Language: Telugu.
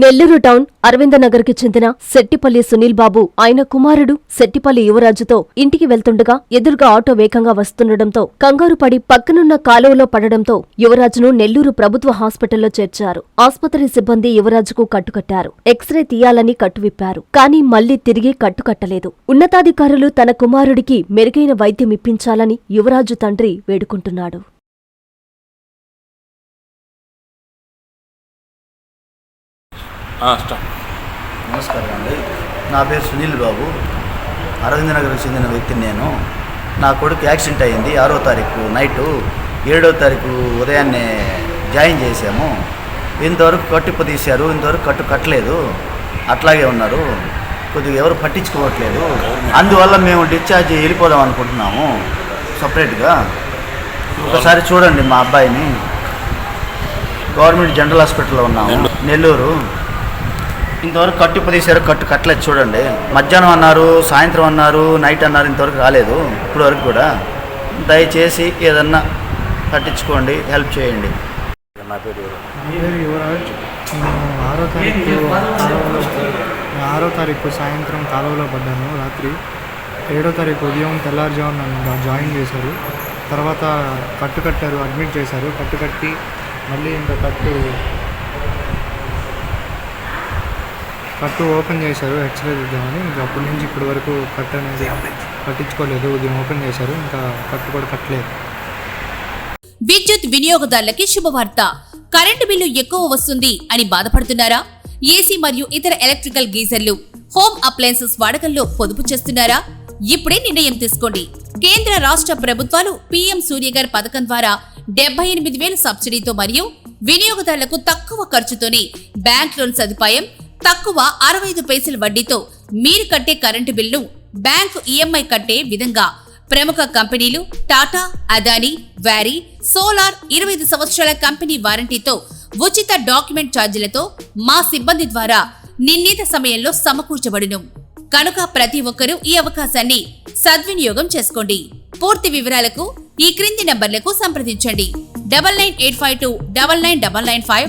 నెల్లూరు టౌన్ అరవిందనగర్కి చెందిన శెట్టిపల్లి సునీల్ బాబు. ఆయన కుమారుడు శెట్టిపల్లి యువరాజుతో ఇంటికి వెళ్తుండగా ఎదురుగా ఆటో వేగంగా వస్తుండటంతో కంగారు పడి పక్కనున్న కాలువలో పడడంతో యువరాజును నెల్లూరు ప్రభుత్వ హాస్పిటల్లో చేర్చారు. ఆసుపత్రి సిబ్బంది యువరాజుకు కట్టుకట్టారు. ఎక్స్రే తీయాలని కట్టువిప్పారు. కానీ మళ్ళీ తిరిగి కట్టుకట్టలేదు. ఉన్నతాధికారులు తన కుమారుడికి మెరుగైన వైద్యం ఇప్పించాలని యువరాజు తండ్రి వేడుకుంటున్నాడు. నమస్కారం అండి. నా పేరు సునీల్ బాబు. అరవింద్ నగర్కి చెందిన వ్యక్తిని నేను. నా కొడుకు యాక్సిడెంట్ అయింది. ఆరో తారీఖు నైటు ఏడో తారీఖు ఉదయాన్నే జాయిన్ చేశాము. ఇంతవరకు కట్టు తీశారు ఇంతవరకు కట్టు కట్టలేదు. అట్లాగే ఉన్నారు. కొద్దిగా ఎవరు పట్టించుకోవట్లేదు. అందువల్ల మేము డిశ్చార్జ్ వెళ్ళిపోదాం అనుకుంటున్నాము. సపరేట్గా. ఒకసారి చూడండి మా అబ్బాయిని. గవర్నమెంట్ జనరల్ హాస్పిటల్లో ఉన్నాము. నెల్లూరు. ఇంతవరకు కట్టు తీశారు కట్టు కట్టలేదు చూడండి. మధ్యాహ్నం అన్నారు సాయంత్రం అన్నారు నైట్ అన్నారు ఇంతవరకు రాలేదు. ఇప్పుడు వరకు కూడా దయచేసి ఏదన్నా కట్టించుకోండి హెల్ప్ చేయండి. నా పేరు యువరాజ్. ఆరో తారీఖు ఆరో తారీఖు సాయంత్రం కాలువలో పడ్డాను రాత్రి. ఏడో తారీఖు ఉదయం తెల్లారుజామున నన్ను జాయిన్ చేశారు. తర్వాత కట్టు కట్టారు అడ్మిట్ చేశారు. కట్టు కట్టి మళ్ళీ ఇంకా కట్టు కట్టు ఓపెన్ చేశారు ఎక్స్రే తీద్దామని ఇంకా అప్పటి నుంచి ఇప్పటి వరకు కట్ అనేది పట్టించుకోలేదు ఉదయం ఓపెన్ చేశారు. ఇంకా కట్టు కూడా కట్టలేదు. విద్యుత్ వినియోగదారులకి శుభవార్త. కరెంటు బిల్లు ఎక్కువ వస్తుంది అని బాధపడుతున్నారా? ఏసీ మరియు ఇతర ఎలక్ట్రికల్ గీజర్లు హోమ్ అప్లయన్సెస్ వాడకంలో పొదుపు చేస్తున్నారా? ఇప్పుడే నిర్ణయం తీసుకోండి. కేంద్ర రాష్ట్ర ప్రభుత్వాలు పీఎం సూర్యగర్ పథకం ద్వారా డెబ్బై ఎనిమిది వేల సబ్సిడీతో మరియు వినియోగదారులకు తక్కువ ఖర్చుతోనే బ్యాంక్ లోన్ సదుపాయం తక్కువ అరవై ఐదు పైసల వడ్డీతో మీరు కట్టే కరెంటు బిల్లు బ్యాంకు ఈఎంఐ కట్టే విధంగా. ప్రముఖ కంపెనీలు టాటా అదానీ వ్యారీ సోలార్ ఇరవై ఐదు సంవత్సరాల కంపెనీ వారంటీతో ఉచిత డాక్యుమెంట్ ఛార్జీలతో మా సిబ్బంది ద్వారా నిర్ణీత సమయంలో సమకూర్చబడును. కనుక ప్రతి ఒక్కరూ ఈ అవకాశాన్ని సద్వినియోగం చేసుకోండి. పూర్తి వివరాలకు ఈ క్రింది నంబర్లకు సంప్రదించండి. Double nine eight five two double nine double nine five